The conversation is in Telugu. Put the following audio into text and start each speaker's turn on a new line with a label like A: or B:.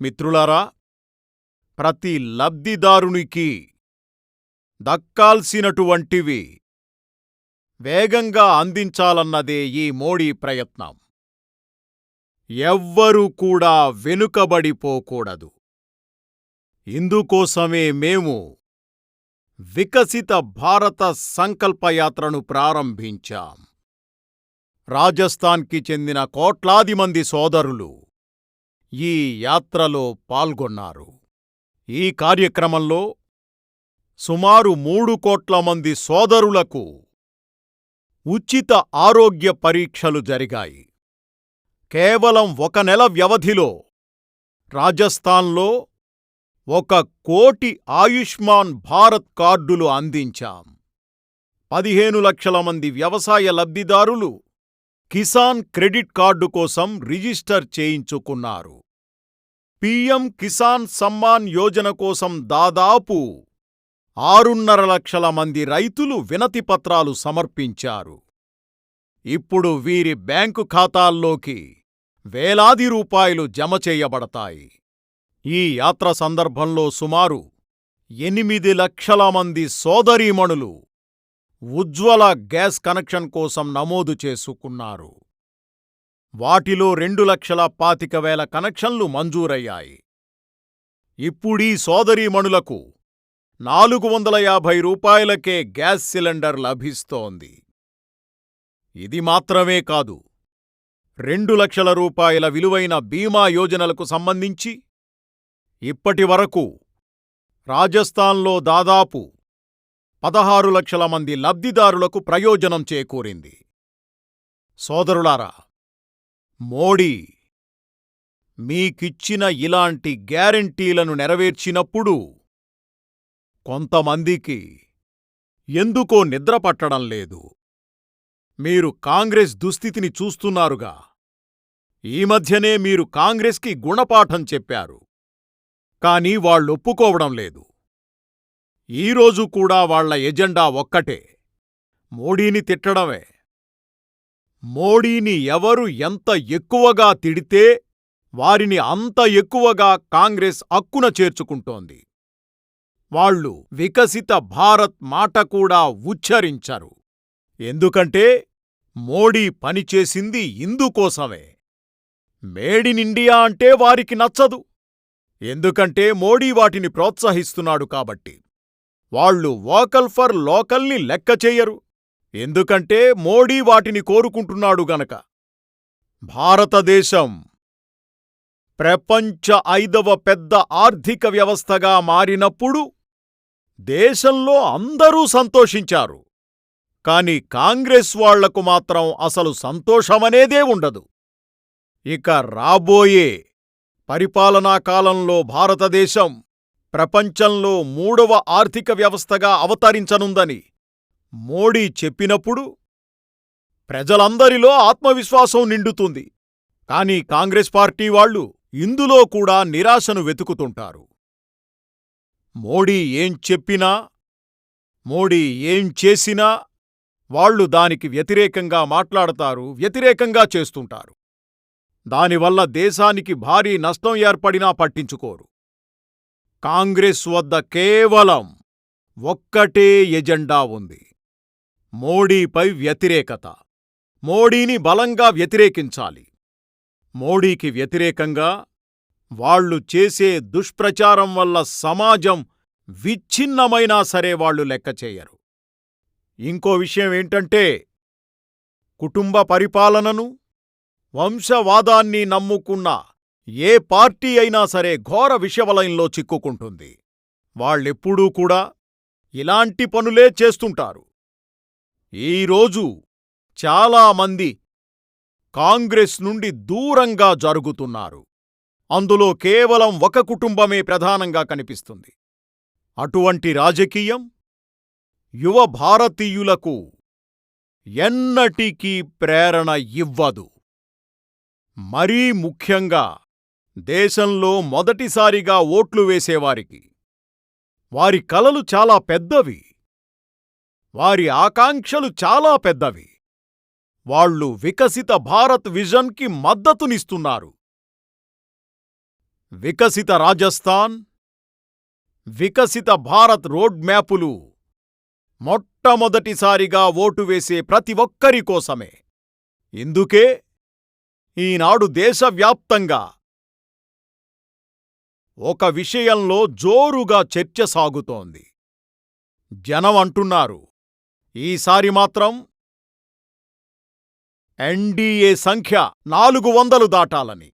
A: మిత్రులారా ప్రతి లబ్ధిదారునికి దక్కాల్సినటువంటివి వేగంగా అందించాలన్నదే ఈ మోడీ ప్రయత్నం. ఎవ్వరూ కూడా వెనుకబడిపోకూడదు. ఇందుకోసమే మేము వికసిత భారత సంకల్పయాత్రను ప్రారంభించాం. రాజస్థాన్కి చెందిన కోట్లాది మంది సోదరులు ఈ యాత్రలో పాల్గొన్నారు. ఈ కార్యక్రమంలో సుమారు మూడు కోట్ల మంది సోదరులకు ఉచిత ఆరోగ్య పరీక్షలు జరిగాయి. కేవలం ఒక నెల వ్యవధిలో రాజస్థాన్లో ఒక కోటి ఆయుష్మాన్ భారత్ కార్డులు అందించాం. పదిహేను లక్షల మంది వ్యవసాయ లబ్ధిదారులు కిసాన్ క్రెడిట్ కార్డు కోసం రిజిస్టర్ చేయించుకున్నారు. పీఎం కిసాన్ సమ్మాన్ యోజన కోసం దాదాపు ఆరున్నర లక్షల మంది రైతులు వినతిపత్రాలు సమర్పించారు. ఇప్పుడు వీరి బ్యాంకు ఖాతాల్లోకి వేలాది రూపాయలు జమ చేయబడతాయి. ఈ యాత్ర సందర్భంలో సుమారు ఎనిమిది లక్షల మంది సోదరీమణులు ఉజ్వల గ్యాస్ కనెక్షన్ కోసం నమోదు చేసుకున్నారు. వాటిలో రెండు లక్షల పాతిక వేల కనెక్షన్లు మంజూరయ్యాయి. ఇప్పుడీ సోదరీమణులకు నాలుగు వందల యాభై రూపాయలకే గ్యాస్ సిలిండర్ లభిస్తోంది. ఇది మాత్రమే కాదు రెండు లక్షల రూపాయల విలువైన బీమా యోజనలకు సంబంధించి ఇప్పటి వరకు రాజస్థాన్లో దాదాపు పదహారు లక్షల మంది లబ్ధిదారులకు ప్రయోజనం చేకూరింది. సోదరులారా మోడీ మీకిచ్చిన ఇలాంటి గ్యారంటీలను నెరవేర్చినప్పుడు కొంతమందికి ఎందుకో నిద్ర పట్టడం లేదు. మీరు కాంగ్రెస్ దుస్థితిని చూస్తున్నారుగా. ఈ మధ్యనే మీరు కాంగ్రెస్కి గుణపాఠం చెప్పారు. కాని వాళ్ళొప్పుకోవడం లేదు. ఈరోజు కూడా వాళ్ళ ఎజెండా ఒక్కటే. మోడీని తిట్టడమే. మోడీని ఎవరు ఎంత ఎక్కువగా తిడితే వారిని అంత ఎక్కువగా కాంగ్రెస్ అక్కున చేర్చుకుంటోంది. వాళ్ళు వికసిత భారత్ మాట కూడా ఉచ్చరించరు. ఎందుకంటే మోడీ పనిచేసింది ఇందుకోసమే. మేడిన్ ఇండియా అంటే వారికి నచ్చదు. ఎందుకంటే మోడీ వాటిని ప్రోత్సహిస్తున్నాడు కాబట్టి. వాళ్ళు వోకల్ ఫర్ లోకల్ని లెక్క చేయరు. ఎందుకంటే మోడీ వాటిని కోరుకుంటున్నాడు గనక. భారతదేశం ప్రపంచ ఐదవ పెద్ద ఆర్థిక వ్యవస్థగా మారినప్పుడు దేశంలో అందరూ సంతోషించారు. కాని కాంగ్రెస్ వాళ్ళకు మాత్రం అసలు సంతోషమనేదే ఉండదు. ఇక రాబోయే పరిపాలనా కాలంలో భారతదేశం ప్రపంచంలో మూడవ ఆర్థిక వ్యవస్థగా అవతరించనుందని మోడీ చెప్పినప్పుడు ప్రజలందరిలో ఆత్మవిశ్వాసం నిండుతుంది. కాని కాంగ్రెస్ పార్టీ వాళ్ళు ఇందులో కూడా నిరాశను వెతుకుతుంటారు. మోడీ ఏం చెప్పినా మోడీ ఏం చేసినా వాళ్ళు దానికి వ్యతిరేకంగా మాట్లాడతారు వ్యతిరేకంగా చేస్తుంటారు. దానివల్ల దేశానికి భారీ నష్టం ఏర్పడినా పట్టించుకోరు. కాంగ్రెస్ వద్ద కేవలం ఒక్కటే ఎజెండా ఉంది. మోడీపై వ్యతిరేకత. మోడీని బలంగా వ్యతిరేకించాలి. మోడీకి వ్యతిరేకంగా వాళ్ళు చేసే దుష్ప్రచారం వల్ల సమాజం విచ్ఛిన్నమైనా సరే వాళ్ళు లెక్క చేయరు. ఇంకో విషయం ఏంటంటే కుటుంబ పరిపాలనను వంశవాదాన్ని నమ్ముకున్న ఏ పార్టీ అయినా సరే ఘోర విషవలయంలో చిక్కుకుంటుంది. వాళ్ళెప్పుడూ కూడా ఇలాంటి పనులే చేస్తుంటారు. ఈరోజు చాలామంది కాంగ్రెస్ నుండి దూరంగా జరుగుతున్నారు. అందులో కేవలం ఒక కుటుంబమే ప్రధానంగా కనిపిస్తుంది. అటువంటి రాజకీయం యువ భారతీయులకు ఎన్నటికీ ప్రేరణ ఇవ్వదు. మరీ ముఖ్యంగా దేశంలో మొదటిసారిగా ఓట్లు వేసేవారికి. వారి కలలు చాలా పెద్దవి. వారి ఆకాంక్షలు చాలా పెద్దవి. వాళ్ళు వికసిత భారత్ విజన్కి మద్దతునిస్తున్నారు. వికసిత రాజస్థాన్ వికసిత భారత్ రోడ్ మ్యాపులు మొట్టమొదటిసారిగా ఓటు వేసే ప్రతి ఒక్కరి కోసమే. ఇందుకే ఈనాడు దేశవ్యాప్తంగా ఒక విషయంలో జోరుగా చర్చ సాగుతోంది. జనం అంటున్నారు ఈసారి మాత్రం ఎన్డీఏ సంఖ్య నాలుగు వందలు దాటాలని.